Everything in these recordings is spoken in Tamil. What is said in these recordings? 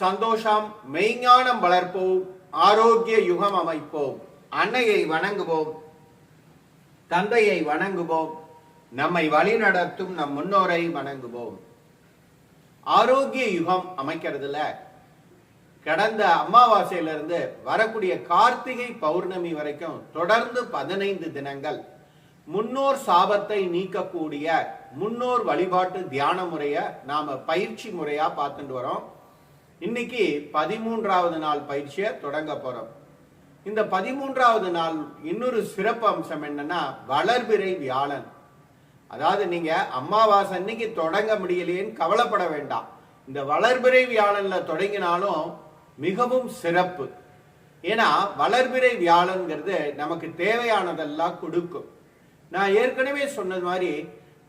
சந்தோஷம் மெய்ஞானம் வளர்ப்போம் ஆரோக்கிய யுகம் அமைப்போம் அன்னையை வணங்குவோம் தந்தையை வணங்குவோம் நம்மை வழிநடத்தும் நம் முன்னோரை வணங்குவோம். ஆரோக்கிய யுகம் அமைக்கிறதுல கடந்த அமாவாசையிலிருந்து வரக்கூடிய கார்த்திகை பௌர்ணமி வரைக்கும் தொடர்ந்து பதினைந்து தினங்கள் முன்னோர் சாபத்தை நீக்கக்கூடிய முன்னோர் வழிபாட்டு தியான முறைய நாம பயிற்சி முறையா பார்த்துட்டு வரோம். இன்னைக்கு பதிமூன்றாவது நாள் பயிற்சியை தொடங்க போறோம். இந்த பதிமூன்றாவது நாள் இன்னொரு சிறப்பு அம்சம் என்னன்னா வளர்பிறை வியாழன். அதாவது நீங்க அமாவாசை அன்னைக்கு தொடங்க முடியலையேன்னு கவலைப்பட வேண்டாம். இந்த வளர்பிறை வியாழன்ல தொடங்கினாலும் மிகவும் சிறப்பு. ஏன்னா வளர்பிறை வியாழன்கிறது நமக்கு தேவையானதெல்லாம் கொடுக்கும். நான் ஏற்கனவே சொன்னது மாதிரி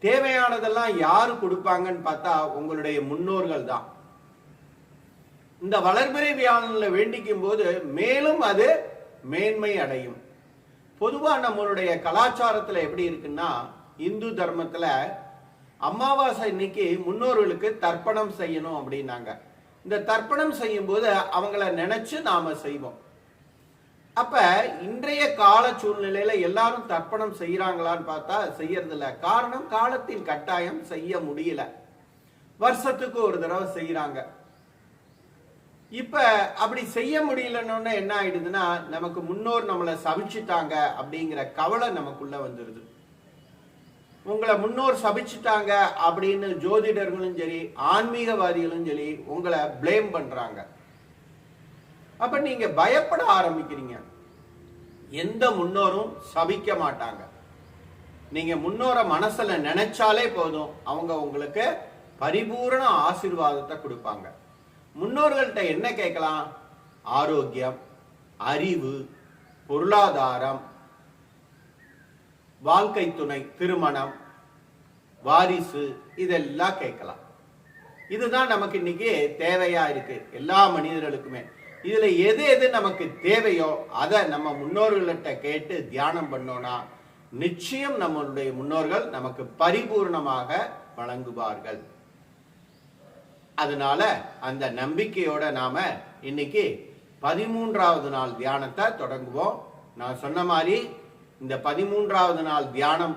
தேவையானதெல்லாம் யாரு கொடுப்பாங்கன்னு பார்த்தா உங்களுடைய முன்னோர்கள் தான். இந்த வளர்பிறை வியாழனில் வேண்டிக்கும் போது மேலும் அது மேன்மை அடையும். பொதுவாக நம்மளுடைய கலாச்சாரத்தில் எப்படி இருக்குன்னா இந்து தர்மத்தில் அமாவாசை இன்னைக்கு முன்னோர்களுக்கு தர்ப்பணம் செய்யணும் அப்படின்னாங்க. இந்த தர்ப்பணம் செய்யும்போது அவங்கள நினைச்சு நாம செய்வோம். அப்ப இன்றைய கால சூழ்நிலையில எல்லாரும் தர்ப்பணம் செய்யறாங்களான்னு பார்த்தா செய்யறது காரணம் காலத்தின் கட்டாயம் செய்ய முடியல. வருஷத்துக்கு ஒரு தடவை செய்யறாங்க. இப்ப அப்படி செய்ய முடியலன்னு என்ன ஆயிடுதுன்னா நமக்கு முன்னோர் நம்மளை சபிச்சுட்டாங்க அப்படிங்கிற கவலை நமக்குள்ள வந்துருது. உங்களை முன்னோர் சபிச்சுட்டாங்க அப்படின்னு ஜோதிடர்களும் சரி ஆன்மீகவாதிகளும் சரி உங்களை பிளேம் பண்றாங்க. அப்ப நீங்க பயப்பட ஆரம்பிக்கிறீங்க. எந்த முன்னோரும் சபிக்க மாட்டாங்க. நீங்க முன்னோரை மனசுல நினைச்சாலே போதும் அவங்க உங்களுக்கு பரிபூரண ஆசீர்வாதத்தை கொடுப்பாங்க. முன்னோர்கள்ட்ட என்ன கேட்கலாம்? ஆரோக்கியம் அறிவு பொருளாதாரம் வாழ்க்கை துணை திருமணம் வாரிசு இதெல்லாம் கேட்கலாம். இதுதான் நமக்கு இன்னைக்கு தேவையா இருக்கு. எல்லா மனிதர்களுக்குமே. இதுல எது எது நமக்கு தேவையோ அதை நம்ம முன்னோர்கள்ட்ட கேட்டு தியானம் பண்ணோம்னா நிச்சயம் நம்மளுடைய முன்னோர்கள் நமக்கு பரிபூர்ணமாக வழங்குவார்கள். அதனால அந்த நம்பிக்கையோட நாம இன்னைக்கு பதிமூன்றாவது நாள் தியானத்தை தொடங்குவோம். நான் சொன்ன மாதிரி இந்த பதிமூன்றாவது நாள் தியானம்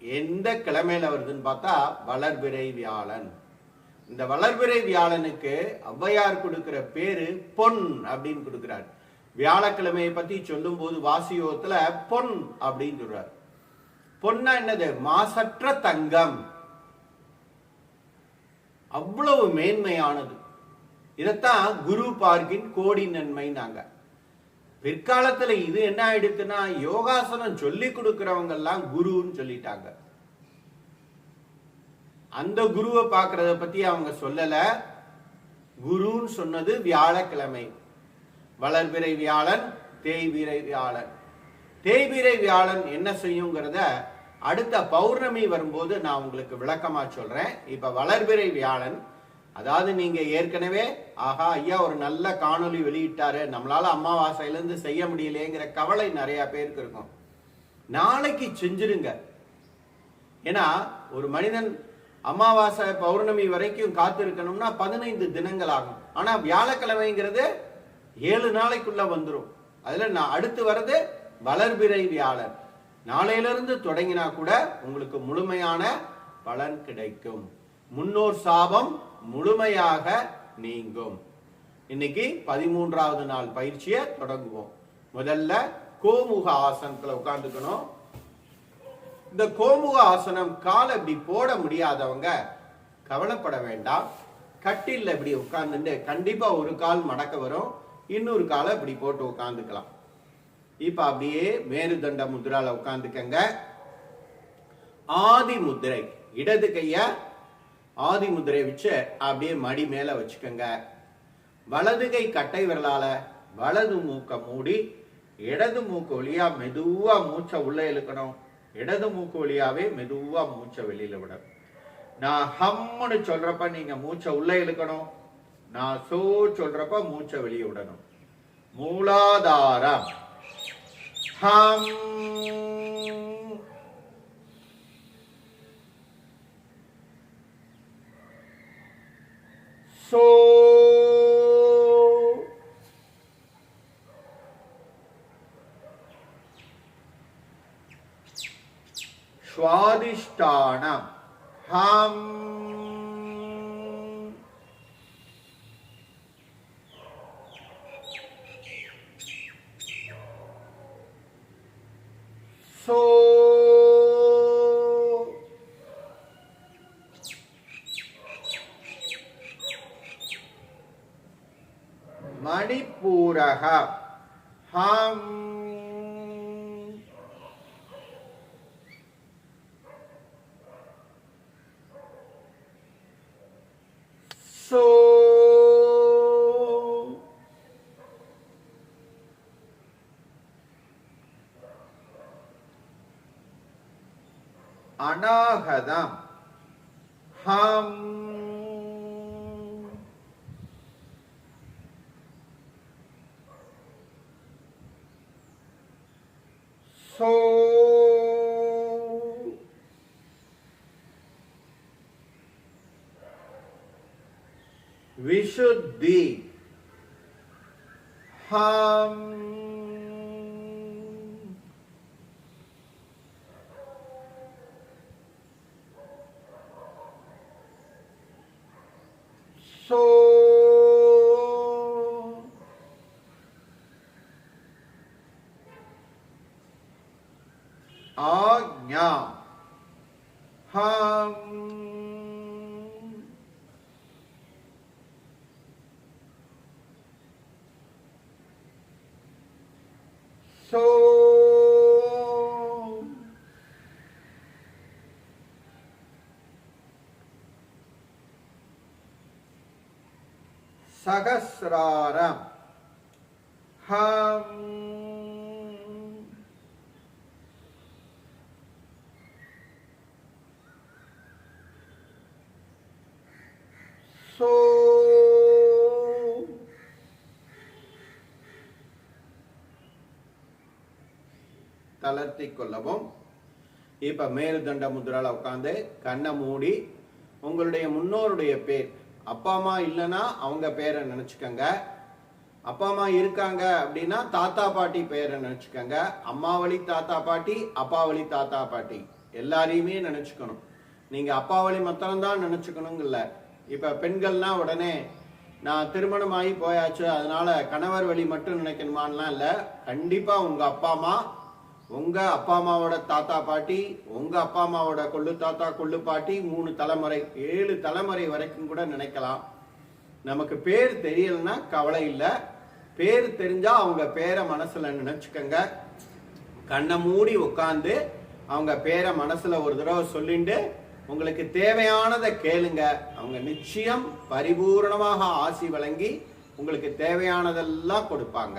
எந்த கிழமையில வருதுன்னு பார்த்தா வளர்பிறை வியாழன். இந்த வளர்பிறை வியாழனுக்கு ஔவையார் கொடுக்கிற பேரு பொன் அப்படின்னு கொடுக்கிறார். வியாழக்கிழமையை பத்தி சொல்லும் போது வாசியோகத்துல பொன் அப்படின்னு சொல்றார். பொன்னா என்னது? மாசற்ற தங்கம். அவ்வளவு மேன்மையானது. இதைத்தான் குரு பார்க்கின் கோடி நன்மைனாங்க பிற்காலத்துல இது என்ன ஆயிடுச்சுன்னா யோகாசனம் சொல்லி கொடுக்கிறவங்க எல்லாம் குருன்னு சொல்லிட்டாங்க. அந்த குருவை பார்க்கறத பத்தி அவங்க சொல்லல. குருன்னு சொன்னது வியாழக்கிழமை. வளர்பிறை வியாழன் தேய்பிறை வியாழன். தேய்பிறை வியாழன் என்ன செய்யுங்கிறத அடுத்த பௌர்ணமி வரும்போது நான் உங்களுக்கு விளக்கமா சொல்றேன். இப்ப வளர்பிறை வியாழன். அதாவது நீங்க ஏற்கனவே ஆஹா ஐயா ஒரு நல்ல காணொளி வெளியிட்டாரு. நம்மளால அமாவாசையில இருந்து செய்ய முடியலையேங்கிற கவலை நிறைய பேருக்கு இருக்கும். நாளைக்கு செஞ்சிருங்க. ஏன்னா ஒரு மனிதன் அமாவாசை பௌர்ணமி வரைக்கும் காத்திருக்கணும்னா பதினைந்து தினங்கள் ஆகும். ஆனா வியாழக்கிழமைங்கிறது ஏழு நாளைக்குள்ள வந்துடும் அதுல நான் அடுத்து வர்றது வளர்பிறை வியாழன். நாளையிலிருந்து தொடங்கினா கூட உங்களுக்கு முழுமையான பலன் கிடைக்கும். முன்னோர் சாபம் முழுமையாக நீங்கும். இன்னைக்கு பதிமூன்றாவது நாள் பயிற்சியை தொடங்குவோம். முதல்ல கோமுக ஆசனத்துல உட்காந்துக்கணும் இந்த கோமுக ஆசனம் காலை இப்படி போட முடியாதவங்க கவலைப்பட வேண்டாம். கட்டில்ல இப்படி உட்கார்ந்துட்டு கண்டிப்பா ஒரு கால் மடக்க வரும். இன்னொரு காலை இப்படி போட்டு உட்காந்துக்கலாம் இப்போ அப்படியே மேருதண்ட முத்ரால உட்காந்துக்கங்க ஆதி முதிரை இடது கைய ஆதி முதிரை வச்சு அப்படியே மடி மேல வச்சுக்கோங்க. வலது கை கட்டை விரலால வலது மூக்க மூடி இடது மூக்கு வழியா மெதுவா மூச்சை உள்ள இழுக்கணும். இடது மூக்கு வழியாவே மெதுவா மூச்சை வெளியில விடணும். நான் ஹம்முன்னு சொல்றப்ப நீங்க மூச்சை உள்ள இழுக்கணும். நான் சோ சொல்றப்ப மூச்சை வெளியே விடணும். மூலாதாரம். ham so. Swadishtanam ham. ہا ہم سو اناہدم ہم ஹம் சோ விசுத்தி ஹம் சோ So Sagasraram Hum ஹம் தளர்த்தி கொள்ளவும். இப்ப மேல்தண்ட முதிரால உட்காந்து கண்ணை மூடி உங்களுடைய முன்னோருடைய பேர். அப்பா அம்மா இல்லைன்னா அவங்க பேரை நினைச்சுக்கங்க. அப்பா அம்மா இருக்காங்க அப்படின்னா தாத்தா பாட்டி பேரை நினைச்சுக்கங்க. அம்மா வழி தாத்தா பாட்டி அப்பா வழி தாத்தா பாட்டி. எல்லாரையுமே நினைச்சுக்கணும். நீங்க அப்பா வழி மாத்திரம்தான் நினைச்சுக்கணுங்கல்ல. இப்போ பெண்கள்னா உடனே நான் திருமணம் ஆகி போயாச்சு அதனால கணவர் வழி மட்டும் நினைக்கணுமான்லாம் இல்லை. கண்டிப்பாக உங்கள் அப்பா அம்மா உங்கள் அப்பா அம்மாவோட தாத்தா பாட்டி உங்கள் அப்பா அம்மாவோட கொள்ளு தாத்தா கொள்ளு பாட்டி மூணு தலைமுறை ஏழு தலைமுறை வரைக்கும் கூட நினைக்கலாம். நமக்கு பேர் தெரியலன்னா கவலை இல்லை. பேர் தெரிஞ்சால் அவங்க பேரை மனசில் நினச்சிக்கங்க. கண்ணை மூடி உட்காந்து அவங்க பேரை மனசில் ஒரு தடவை சொல்லிட்டு உங்களுக்கு தேவையானதை கேளுங்க. அவங்க நிச்சயம் பரிபூரணமாக ஆசி வழங்கி உங்களுக்கு தேவையானதெல்லாம் கொடுப்பாங்க.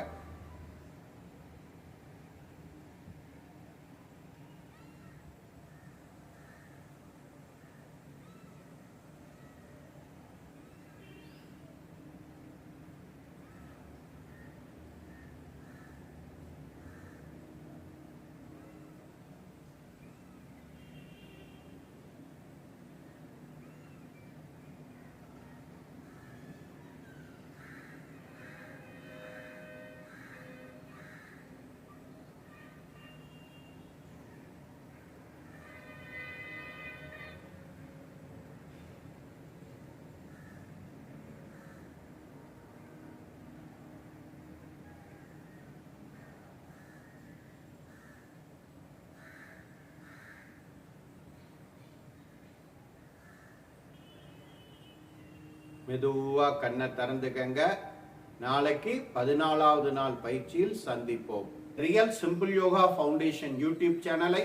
மெதுவா கண்ணை திறந்துக்கங்க. நாளைக்கு பதினாலாவது நாள் பயிற்சியில் சந்திப்போம். Real simple yoga foundation YouTube சேனலை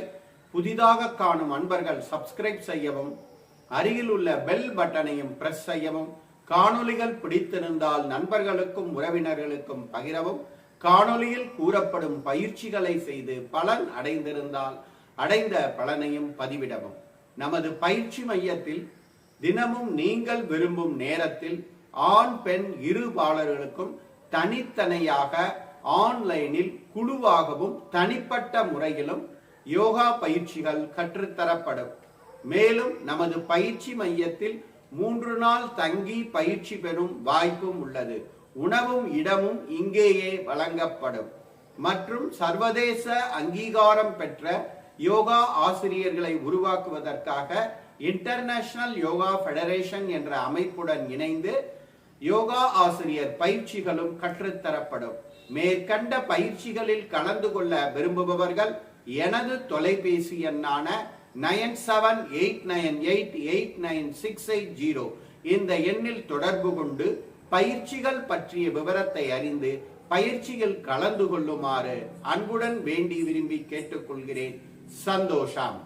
புதிதாக காணும் அன்பர்கள் சப்ஸ்கிரைப் செய்யவும் அருகில் உள்ள பெல் பட்டனையும் பிரஸ் செய்யவும் காணொளிகள் பிடித்திருந்தால் நண்பர்களுக்கும் உறவினர்களுக்கும் பகிரவும் காணொளியில் கூறப்படும் பயிற்சிகளை செய்து பலன் அடைந்திருந்தால் அடைந்த பலனையும் பதிவிடவும். நமது பயிற்சி மையத்தில் தினமும் நீங்கள் விரும்பும் நேரத்தில் ஆண் பெண் இருபாலர்களுக்கும் தனித்தனியாக ஆன்லைனில் குழுவாகவும் தனிப்பட்ட முறையிலும் யோகா பயிற்சிகள் கற்றுத்தரப்படும். மேலும் நமது பயிற்சி மையத்தில் மூன்று நாள் தங்கி பயிற்சி பெறும் வாய்ப்பும் உள்ளது. உணவும் இடமும் இங்கேயே வழங்கப்படும். மற்றும் சர்வதேச அங்கீகாரம் பெற்ற யோகா ஆசிரியர்களை உருவாக்குவதற்காக இன்டர்நேஷனல் யோகா ஃபெடரேஷன் என்ற அமைப்புடன் இணைந்து யோகா ஆசிரியர் பயிற்சிகளும் கற்றுத்தரப்படும் மேற்கண்ட பயிற்சிகளில் கலந்து கொள்ள விரும்புபவர்கள் எனது தொலைபேசி எண்ணான nine seven eight nine eight eight nine six eight zero. இந்த எண்ணில் தொடர்பு கொண்டு பயிற்சிகள் பற்றிய விவரத்தை அறிந்து பயிற்சியில் கலந்து கொள்ளுமாறு அன்புடன் வேண்டி விரும்பி கேட்டுக்கொள்கிறேன். சந்தோஷம்.